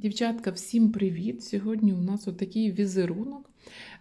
Дівчатка, всім привіт! Сьогодні у нас отакий візерунок.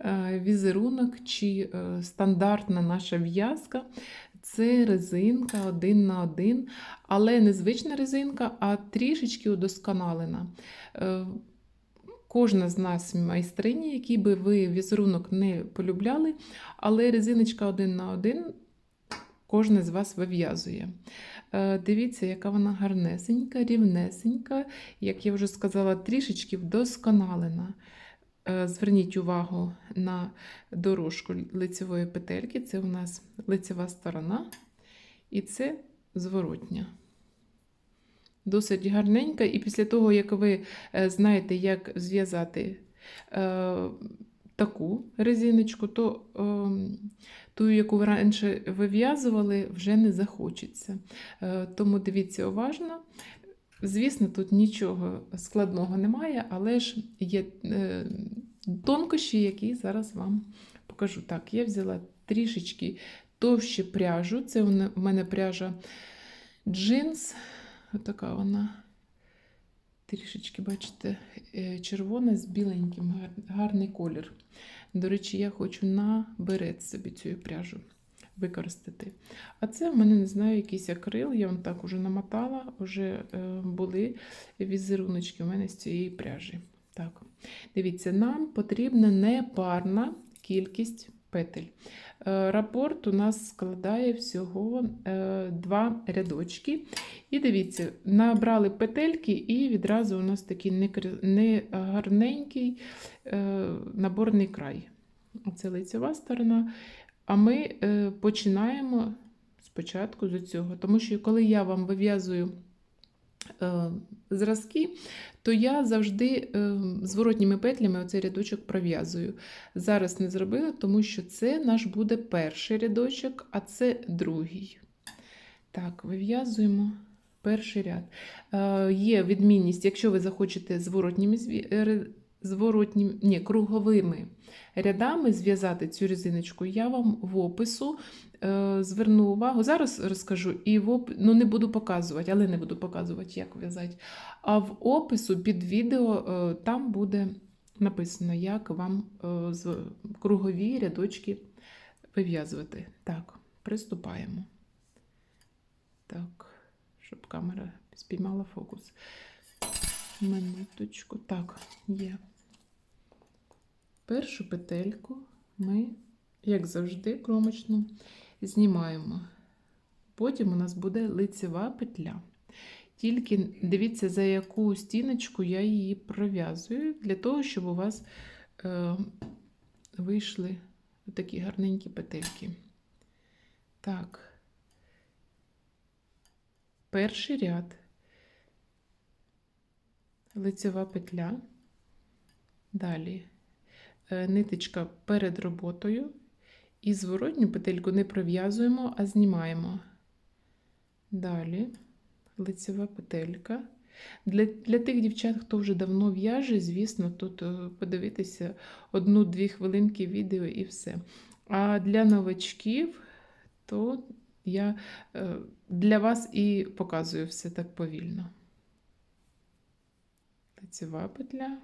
Е, Візерунок чи е, стандартна наша в'язка. Це резинка один на один, але не звична резинка, а трішечки удосконалена. Е, Кожна з нас майстрині, який би ви візерунок не полюбляли, але резиночка один на один кожна з вас вив'язує. Е, Дивіться, яка вона гарнесенька, рівнесенька, як я вже сказала, трішечки вдосконалена. Е, Зверніть увагу на дорожку лицевої петельки. Це у нас лицева сторона, і це зворотня. Досить гарненька, і після того, як ви е, знаєте, як зв'язати таку резиночку, то е, ту, яку ви раніше вив'язували, вже не захочеться. Е, тому дивіться уважно. Звісно, тут нічого складного немає, але ж є е, тонкощі, які зараз вам покажу. Так, я взяла трішечки товще пряжу. Це у мене пряжа джинс. Отака вона. Трішечки, бачите, е, червона з біленьким, гарний колір. До речі, я хочу на собі цю пряжу використати. А це в мене, не знаю, якийсь акрил, я вон так уже намотала, вже е, були візеруночки у мене з цієї пряжі. Так, Дивіться, нам потрібна непарна кількість петель. Е, рапорт у нас складає всього е, два рядочки. І дивіться, набрали петельки, і відразу у нас такий негарненький е, наборний край. Це лицева сторона. А ми починаємо спочатку з цього, тому що коли я вам вив'язую зразки, то я завжди зворотніми петлями оцей рядочок пров'язую. Зараз не зробила, тому що це наш буде перший рядочок, а це другий. Так, вив'язуємо перший ряд. Є відмінність, якщо ви захочете зворотніми зворотніми, ні, круговими рядами зв'язати цю резиночку, я вам в опису е, зверну увагу. Зараз розкажу, і в оп... ну не буду показувати, але не буду показувати, як в'язати. А в опису під відео е, там буде написано, як вам е, з кругові рядочки вив'язувати. Так, приступаємо. Так, щоб камера спіймала фокус. Минуточку. Так, є. Першу петельку ми, як завжди, кромочну знімаємо. Потім у нас буде лицева петля. Тільки дивіться, за яку стіночку я її пров'язую, для того, щоб у вас е, вийшли такі гарненькі петельки. Так, перший ряд, лицева петля. Далі ниточка перед роботою. І зворотню петельку не пров'язуємо, а знімаємо. Далі лицева петелька. Для для тих дівчат, хто вже давно в'яже, звісно, тут е, подивитися одну-дві хвилинки відео і все. А для новачків, то я е, для вас і показую все так повільно. Лицева петля.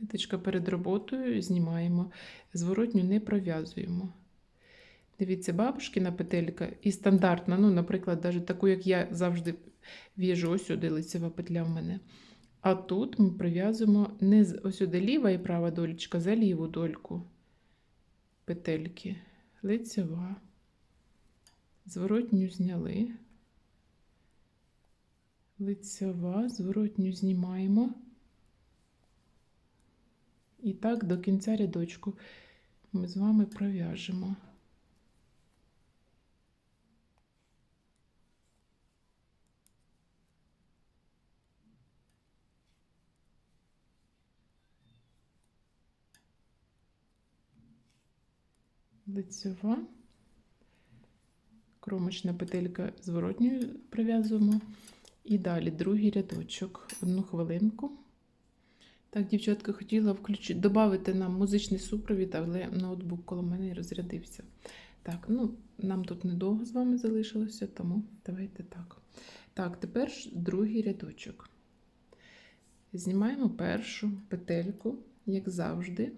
Ниточка перед роботою знімаємо, зворотню не пров'язуємо. Дивіться, бабушкина петелька і стандартна, ну, наприклад, навіть таку, як я завжди в'яжу, ось сюди лицева петля в мене. А тут ми прив'язуємо не ось сюди ліва і права долічка, за ліву дольку петельки. Лицева. Зворотню зняли. Лицева, зворотню знімаємо. І так до кінця рядочку ми з вами пров'яжемо. Лицьова, кромочна петелька зворотньою прив'язуємо. І далі другий рядочок, одну хвилинку. Так, дівчатка, хотіла включити, додати нам музичний супровід, але ноутбук коло мене розрядився. Так, ну, нам тут недовго з вами залишилося, тому давайте так. Так, тепер другий рядочок. Знімаємо першу петельку, як завжди.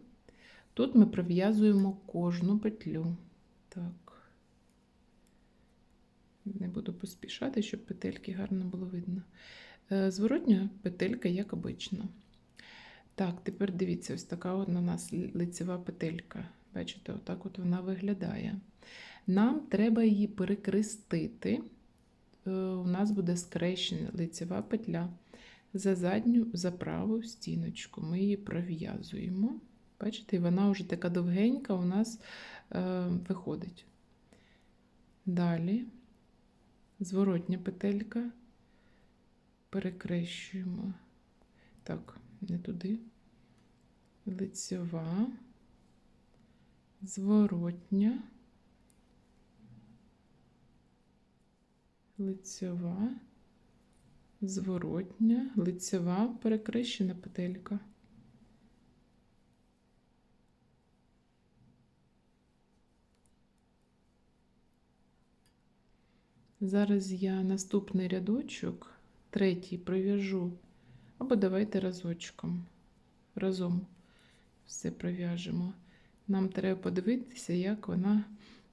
Тут ми пров'язуємо кожну петлю. Так. Не буду поспішати, щоб петельки гарно було видно. Е, Зворотня петелька, як обично. Так, тепер дивіться, ось така от у нас лицева петелька. Бачите, отак от вона виглядає. Нам треба її перекрестити. Е, У нас буде скрещена лицева петля за задню, за праву стіночку. Ми її пров'язуємо. Бачите, вона вже така довгенька у нас е, виходить. Далі зворотня петелька. Перекрещуємо. Так, не туди. Лицьова, зворотня, лицьова, зворотня, лицьова, перекрещена петелька. Зараз я наступний рядочок, третій, пров'яжу, або давайте разочком. Разом все пров'яжемо. Нам треба подивитися, як вона.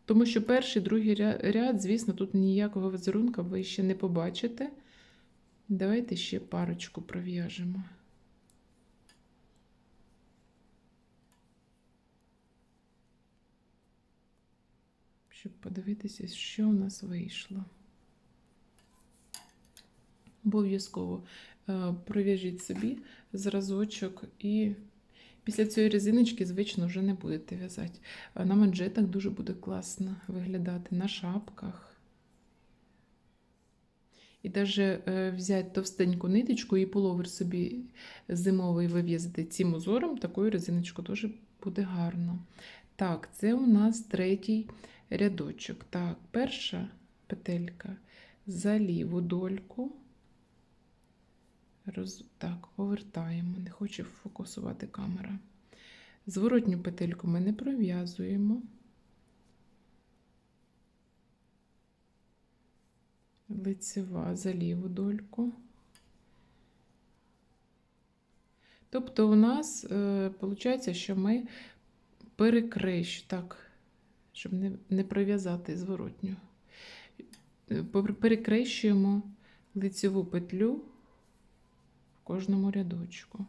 Тому що перший, другий ряд, звісно, тут ніякого візерунка ви ще не побачите. Давайте ще парочку пров'яжемо. Щоб подивитися, що в нас вийшло. Обов'язково пров'яжіть собі зразочок і після цієї резиночки, звично, вже не будете в'язати. На манжетах дуже буде класно виглядати, на шапках. І навіть взяти товстеньку ниточку і пуловер собі зимовий вив'язати цим узором, такою резиночку теж буде гарно. Так, це у нас третій рядочок. Так, перша петелька за ліву дольку. Роз... Так, повертаємо, не хоче фокусувати камера. Зворотню петельку ми не пров'язуємо. Лицева за ліву дольку. Тобто у нас виходить, що ми перекрещ, так, щоб не, не пров'язати зворотню. Е, Перекрещуємо лицеву петлю кожному рядочку.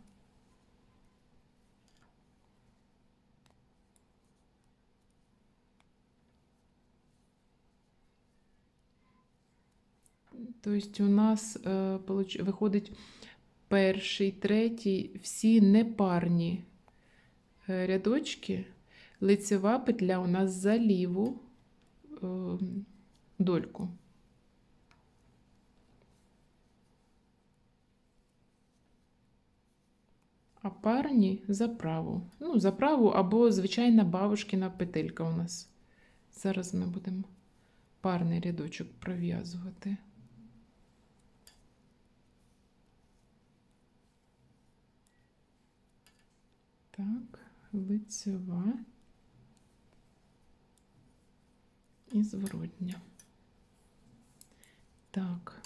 Тобто у нас е, виходить перший, третій, всі непарні е, рядочки. Лицева петля у нас за ліву е, дольку. А парні за праву. Ну, за праву або звичайна бабушкина петелька у нас. Зараз ми будемо парний рядочок пров'язувати. Так, лицева і зворотня. Так.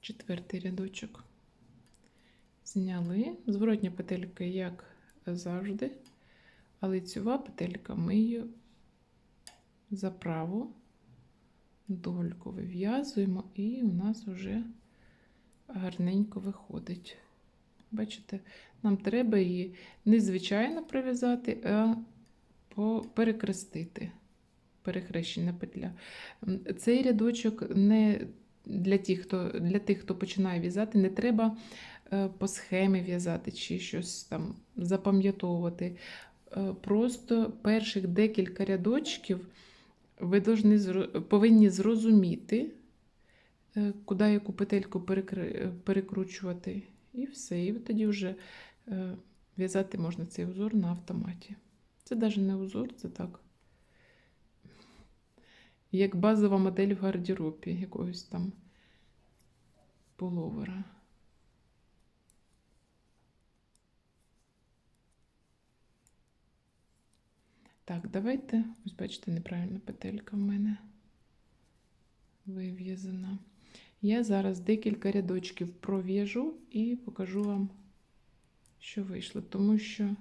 Четвертий рядочок. Зняли. Зворотня петелька, як завжди, а лицьова петелька ми її за праву дольку вив'язуємо, і у нас вже гарненько виходить. Бачите, нам треба її не звичайно пров'язати, а перекрестити. Перехрещена петля. Цей рядочок не для тих, хто, для тих, хто починає в'язати, не треба по схемі в'язати чи щось там запам'ятовувати. Е, Просто перших декілька рядочків ви повинні зрозуміти, е, куди яку петельку е, перекручувати. І все. І тоді вже е, в'язати можна цей узор на автоматі. Це навіть не узор, це так. Як базова модель в гардеробі якогось там пуловера. Так, давайте. Ось бачите, неправильна петелька в мене вив'язана. Я зараз декілька рядочків пров'яжу і покажу вам, що вийшло, тому що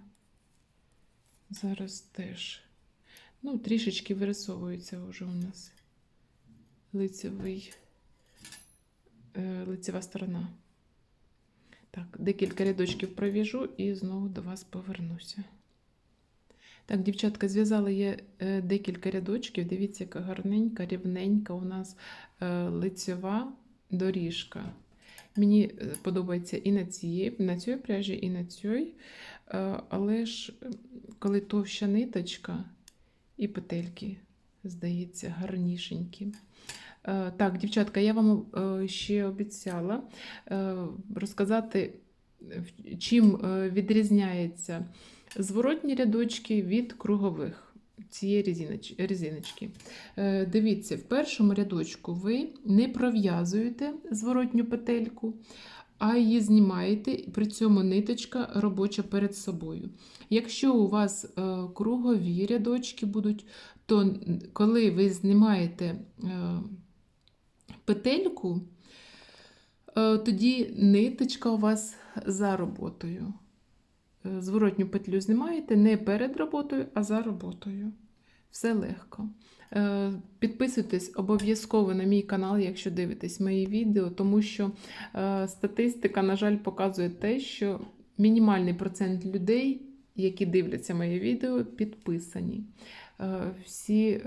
зараз теж ну, трішечки вирисовується вже у нас лицевий, е, лицева сторона. Так, декілька рядочків пров'яжу і знову до вас повернуся. Так, дівчатка, зв'язала я е, декілька рядочків. Дивіться, яка гарненька, рівненька у нас е, лицева доріжка. Мені е, подобається і на цій, на цій пряжі, і на цій. Але ж коли товща ниточка і петельки, здається, гарнішенькі. Так, дівчатка, я вам ще обіцяла розказати, чим відрізняється зворотні рядочки від кругових цієї резиноч- резиночки. Е, Дивіться, в першому рядочку ви не пров'язуєте зворотню петельку, а її знімаєте, при цьому ниточка робоча перед собою. Якщо у вас е, кругові рядочки будуть, то коли ви знімаєте е, петельку, тоді ниточка у вас за роботою. Е, Зворотню петлю знімаєте не перед роботою, а за роботою. Все легко. Е, Підписуйтесь обов'язково на мій канал, якщо дивитесь мої відео, тому що е, статистика, на жаль, показує те, що мінімальний процент людей, які дивляться мої відео, підписані. Всі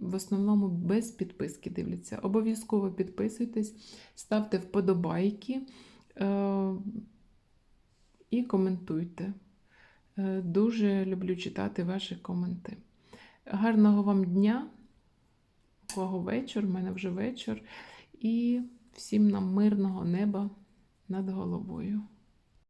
в основному без підписки дивляться. Обов'язково підписуйтесь, ставте вподобайки і коментуйте. Е, Дуже люблю читати ваші коменти. Гарного вам дня, кого вечір, в мене вже вечір. І всім нам мирного неба над головою.